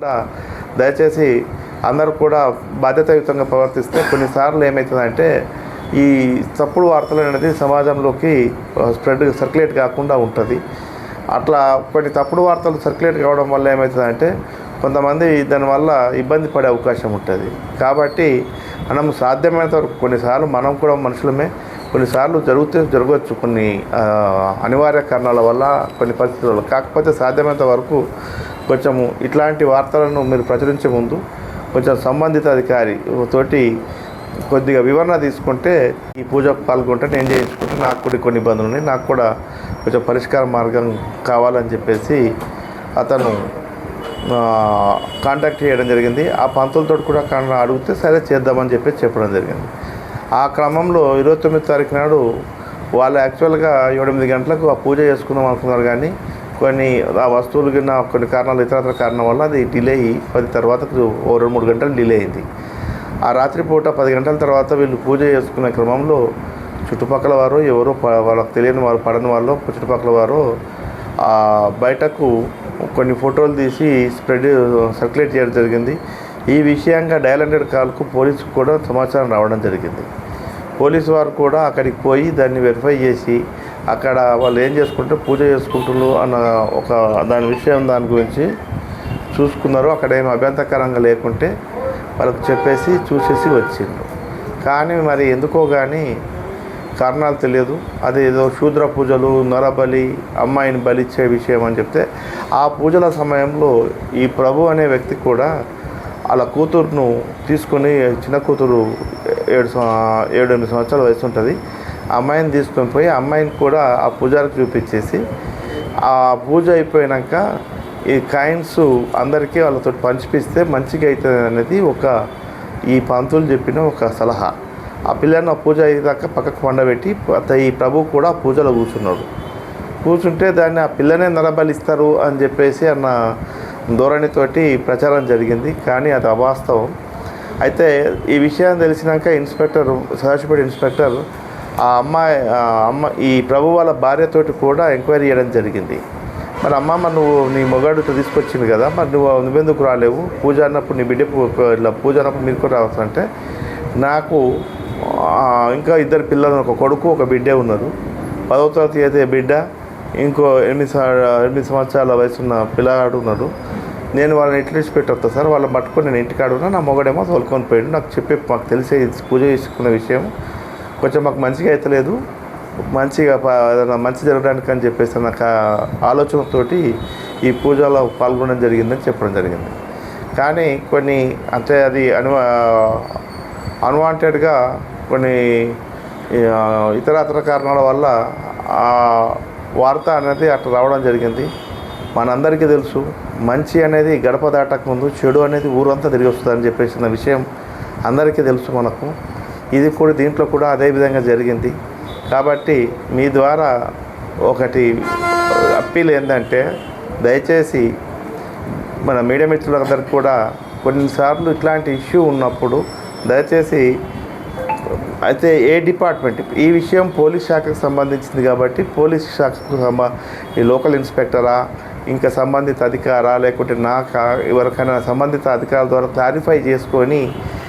కూడా దయచేసి అందరూ కూడా బాధ్యతాయుతంగా ప్రవర్తిస్తే కొన్నిసార్లు ఏమవుతుందంటే ఈ తప్పుడు వార్తలు అనేది సమాజంలోకి స్ప్రెడ్ సర్క్యులేట్ కాకుండా ఉంటుంది. అట్లా కొన్ని తప్పుడు వార్తలు సర్క్యులేట్ కావడం వల్ల ఏమవుతుందంటే కొంతమంది దానివల్ల ఇబ్బంది పడే అవకాశం ఉంటుంది. కాబట్టి మనం సాధ్యమైనంత వరకు కొన్నిసార్లు మనం కూడా మనుషులమే కొన్నిసార్లు జరుగుతూ జరగవచ్చు కొన్ని అనివార్య కారణాల వల్ల కొన్ని పరిస్థితుల వల్ల. కాకపోతే సాధ్యమైనంత వరకు కొంచెము ఇట్లాంటి వార్తలను మీరు ప్రచురించే ముందు కొంచెం సంబంధిత అధికారి తోటి కొద్దిగా వివరణ తీసుకుంటే ఈ పూజకు పాల్గొంటే నేను చేయించుకుంటే నాకు కూడా కొన్ని ఇబ్బందులు ఉన్నాయి. నాకు కూడా కొంచెం పరిష్కార మార్గం కావాలని చెప్పేసి అతను కాంటాక్ట్ చేయడం జరిగింది. ఆ పంతులతో కూడా అడిగితే సరే చేద్దామని చెప్పేసి చెప్పడం జరిగింది. ఆ క్రమంలో ఇరవై తొమ్మిది తారీఖు నాడు వాళ్ళు యాక్చువల్గా ఎనిమిది గంటలకు ఆ పూజ చేసుకుందాం అనుకున్నారు కానీ కొన్ని ఆ వస్తువులు కింద కొన్ని కారణాలు ఇతరత్ర కారణం వల్ల అది డిలే అయ్యి పది తర్వాత ఓ రెండు మూడు గంటలు డిలే అయింది. ఆ రాత్రిపూట పది గంటల తర్వాత వీళ్ళు పూజ చేసుకునే క్రమంలో చుట్టుపక్కల వారు ఎవరో వాళ్ళకి తెలియని వారు పడని వాళ్ళు చుట్టుపక్కల వారు బయటకు కొన్ని ఫోటోలు తీసి స్ప్రెడ్ సర్క్యులేట్ చేయడం జరిగింది. ఈ విషయంగా డయల్ హండ్రెడ్ కాల్కు పోలీసుకు కూడా సమాచారం రావడం జరిగింది. పోలీసు వారు కూడా అక్కడికి పోయి దాన్ని వెరిఫై చేసి అక్కడ వాళ్ళు ఏం చేసుకుంటే పూజ చేసుకుంటున్నారు అన్న ఒక దాని విషయం దాని గురించి చూసుకున్నారు. అక్కడ ఏమి అభ్యంతరకరంగా లేకుంటే వాళ్ళకి చెప్పేసి చూసేసి వచ్చిండ్రు. కానీ మరి ఎందుకో కానీ కారణాలు తెలియదు. అది ఏదో శూద్ర పూజలు నరబలి అమ్మాయిని బలిచ్చే విషయం అని చెప్తే ఆ పూజల సమయంలో ఈ ప్రభు అనే వ్యక్తి కూడా వాళ్ళ కూతురును తీసుకొని చిన్న కూతురు ఏడు ఏడు ఎనిమిది సంవత్సరాల వయసు ఉంటుంది. అమ్మాయిని తీసుకొని పోయి అమ్మాయిని కూడా ఆ పూజారికి చూపించేసి ఆ పూజ అయిపోయినాక ఈ కాయిన్స్ అందరికీ వాళ్ళతో పంచిపిస్తే మంచిగా అవుతుంది అనేది ఒక ఈ పంతులు చెప్పిన ఒక సలహా. ఆ పిల్లని ఆ పూజ అయ్యేదాకా పక్కకు పండబెట్టి ఈ ప్రభు కూడా ఆ పూజలో కూర్చున్నాడు. కూర్చుంటే దాన్ని ఆ పిల్లనే నరబలిస్తారు అని చెప్పేసి అన్న ధోరణితోటి ప్రచారం జరిగింది. కానీ అది అవాస్తవం. అయితే ఈ విషయాన్ని తెలిసినాక ఇన్స్పెక్టర్ సదాశివపేట ఇన్స్పెక్టర్ ఆ అమ్మాయి అమ్మ ఈ ప్రభు వాళ్ళ భార్యతోటి కూడా ఎంక్వైరీ చేయడం జరిగింది. మరి అమ్మమ్మ నువ్వు నీ మొగాడు తీసుకొచ్చింది కదా మరి నువ్వు నువ్వెందుకు రాలేవు? పూజ అన్నప్పుడు నీ బిడ్డ ఇలా ఇట్లా పూజ అన్నప్పుడు మీరు కూడా రావచ్చు నాకు ఇంకా ఇద్దరు పిల్లలు ఒక కొడుకు ఒక బిడ్డే ఉన్నారు. పదవ తరగతి అయితే బిడ్డ ఇంకో ఎనిమిది ఎనిమిది సంవత్సరాల వయసున్న పిల్లగాడు ఉన్నాడు. నేను వాళ్ళని ఎట్లా పెట్టొస్తా సార్? వాళ్ళని పట్టుకొని నేను ఇంటికాడున్నా నా మొగడేమో తోలుకొని పోయాడు. నాకు చెప్పి మాకు తెలిసే పూజ చేసుకున్న విషయం. కొంచెం మాకు మంచిగా అవుతలేదు మంచిగా ప- ఏదైనా మంచి జరగడానికి అని చెప్పేసి నాకు ఆలోచనతోటి ఈ పూజలో పాల్గొనడం జరిగిందని చెప్పడం జరిగింది. కానీ కొన్ని అంటే అది అను అన్వాంటెడ్గా కొన్ని ఇతరతర కారణాల వల్ల ఆ వార్త అనేది అట్లా రావడం జరిగింది. మనందరికీ తెలుసు మంచి అనేది గడప దాటక ముందు చెడు అనేది ఊరంతా తిరిగి వస్తుందని చెప్పేసిన విషయం అందరికీ తెలుసు మనకు. ఇది కూడా దీంట్లో కూడా అదే విధంగా జరిగింది. కాబట్టి మీ ద్వారా ఒకటి అప్పీల్ ఏంటంటే దయచేసి మన మీడియా మిత్రులందరికీ కూడా కొన్నిసార్లు ఇట్లాంటి ఇష్యూ ఉన్నప్పుడు దయచేసి అయితే ఏ డిపార్ట్మెంట్ ఈ విషయం పోలీస్ శాఖకు సంబంధించింది కాబట్టి పోలీస్ శాఖకు సంబ ఈ లోకల్ ఇన్స్పెక్టరా ఇంకా సంబంధిత అధికారా లేకుంటే నాకా ఎవరికైనా సంబంధిత అధికారుల ద్వారా క్లారిఫై చేసుకొని